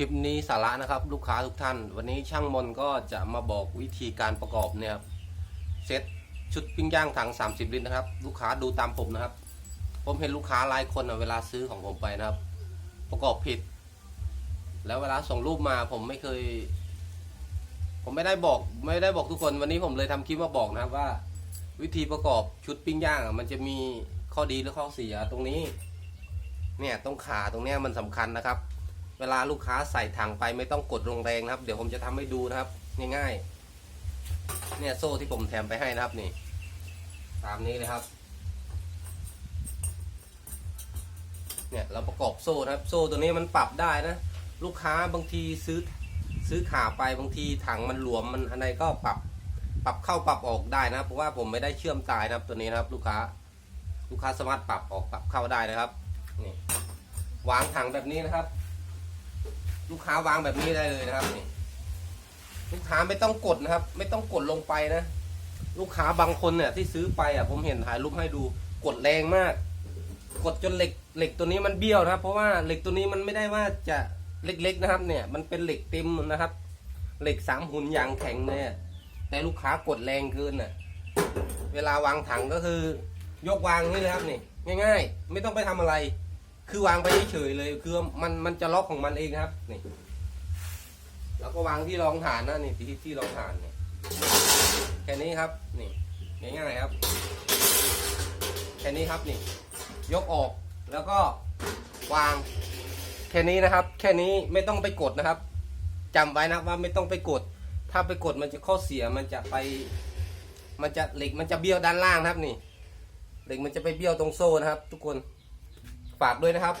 คลิปนี้สาระนะครับลูกค้าทุกท่าน วันนี้ช่างมนก็จะมาบอกวิธีการประกอบเนี่ยครับเซตชุดปิ้งย่างถัง 30 ลิตรนะครับ ลูกค้าดูตามผมนะครับ ผมเห็นลูกค้าหลายคนอะเวลาซื้อของผมไปนะครับ ประกอบผิด แล้วเวลาส่งรูปมาผมไม่เคย ผมไม่ได้บอกไม่ได้บอกทุกคน วันนี้ผมเลยทำคลิปมาบอกนะครับว่า วิธีประกอบชุดปิ้งย่างมันจะมีข้อดีและข้อเสียตรงนี้ เนี่ยตรงขาตรงเนี้ยมันสำคัญนะครับ เวลาลูกค้าใส่ถังไปไม่ต้องกดลงแรงนะครับ เดี๋ยวผมจะทำให้ดูนะครับ ง่ายๆ เนี่ยโซ่ที่ผมแถมไปให้นะครับนี่ ตามนี้เลยครับ เนี่ยเราประกอบโซ่นะครับ โซ่ตัวนี้มันปรับได้นะ ลูกค้าบางทีซื้อซื้อขาไปบางทีถังมันหลวมมันอะไรก็ปรับปรับเข้าปรับออกได้นะครับเพราะว่าผมไม่ได้เชื่อมตายนะครับตัวนี้นะครับ ลูกค้า ลูกค้าสามารถปรับออกปรับเข้าได้นะครับนี่วางถังแบบนี้นะครับ ลูกค้าวางแบบนี้ได้เลยนะครับนี่ลูกค้าไม่ต้องกดนะครับ ไม่ต้องกดลงไปนะ ลูกค้าบางคนเนี่ยที่ซื้อไปอะผมเห็นถ่ายรูปให้ดูกดแรงมาก กดจนเหล็กเหล็กตัวนี้มันเบี้ยวนะครับ เพราะว่าเหล็กตัวนี้มันไม่ได้ว่าจะเล็กๆนะครับ เนี่ย มันเป็นเหล็กเต็มนะครับ เหล็กสามหุ่นยางแข็งเนี่ยแต่ลูกค้ากดแรงเกินน่ะ เวลาวางถังก็คือ ยกวางนี่เลยครับนี่ ง่าย ๆ ไม่ต้องไปทำอะไร คือวางไปเฉยเลย คือมันมันจะล็อกของมันเองครับนี่แล้วก็วางที่รองฐานนะนี่ที่ที่รองฐานเนี่ยแค่นี้ครับนี่ง่ายๆครับ แค่นี้ครับนี่ ยกออกแล้วก็วาง แค่นี้นะครับ แค่นี้ไม่ต้องไปกดนะครับจำไว้นะว่าไม่ต้องไปกด ถ้าไปกดมันจะข้อเสียมันจะไป มันจะเหล็กมันจะเบี้ยวด้านล่างครับนี่ เหล็กมันจะไปเบี้ยวตรงโซ่นะครับ ทุกคน ฝากด้วยนะครับ